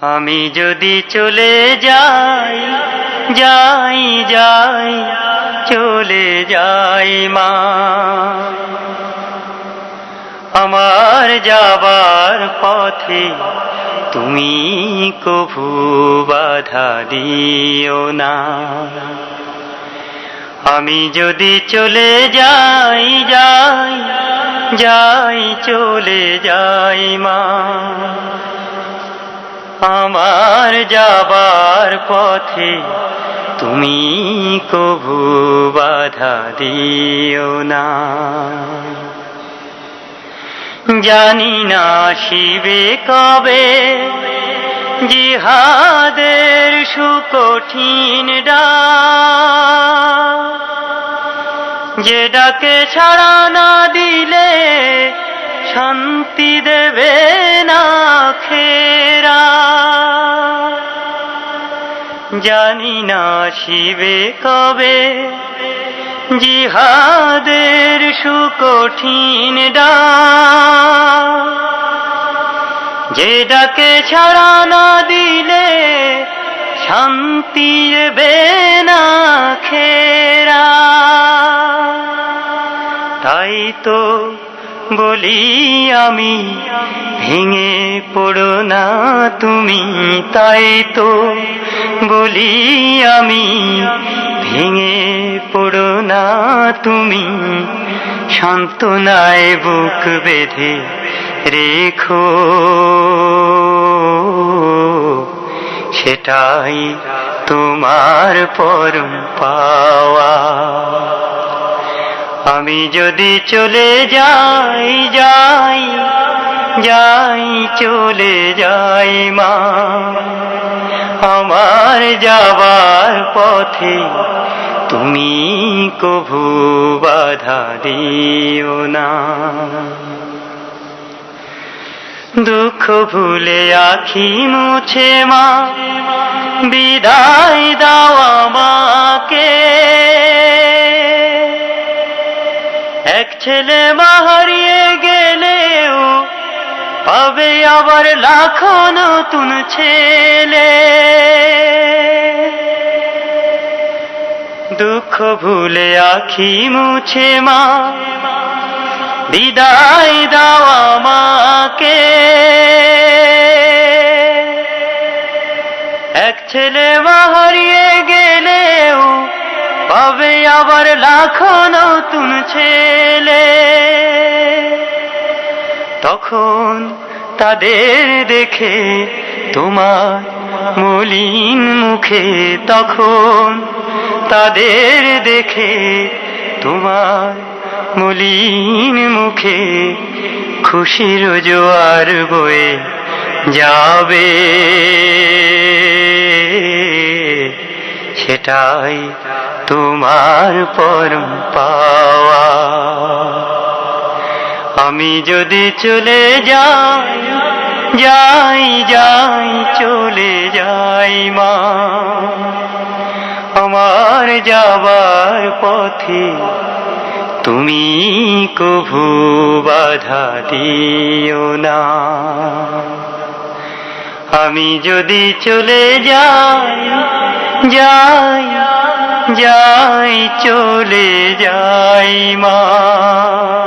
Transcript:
আমি যদি চলে যাই যাই যাই, চলে যাই মা। আমার যাবার পথে তুমি কভু বাধা দিও না। আমি যদি চলে যাই যাই যাই, চলে যাই মা। আমার যাবার পথে তুমি কভু বাধা দিও না। জানি না শিবে কবে জিহাদের সুকঠিন যে ডাকে ছাড়া না দিলে শান্তি দেবে না জানি না শিবে কবে। জিহাদের সুকঠিন ডাক। যে ডাকে ছাড়া না দিলে শান্তি দেবে না খেরা। তাই তো বলি আমি, ভেঙে পড়ো না তুমি, তাই তো বলি আমি, ভেঙে পড়ো না তুমি, সান্ত্বনায় বুক বেঁধে রেখো। সেটাই তোমার পরম পাওয়া। আমি যদি চলে যাই যাই যাই, চলে যাই মা। আমার যাবার পথে তুমি কভু বাধা দিও না। দুঃখ ভুলে আখি মুছে মা, বিদায় দাও আমাকে। ছেলে মা হারিয়ে গেলেও পাবে আবার লাখো নতুন ছেলে। দুঃখ ভুলে আখি মুছে মা, বিদায় দাও আমাকে। এক ছেলে মা আবার লাখো নতুন ছেলে। তখন তাদের দেখে তোমার মলিন মুখে তখন তাদের দেখে তোমার মলিন মুখে খুশির জোয়ার বয়ে যাবে। সেটাই তোমার পরম পাওয়া। আমি যদি চলে যাই যাই যাই, চলে যাই মা। আমার যাবার পথে তুমি কভু বাধা দিও না। আমি যদি চলে যাই যাই যাই চলে যাই মা।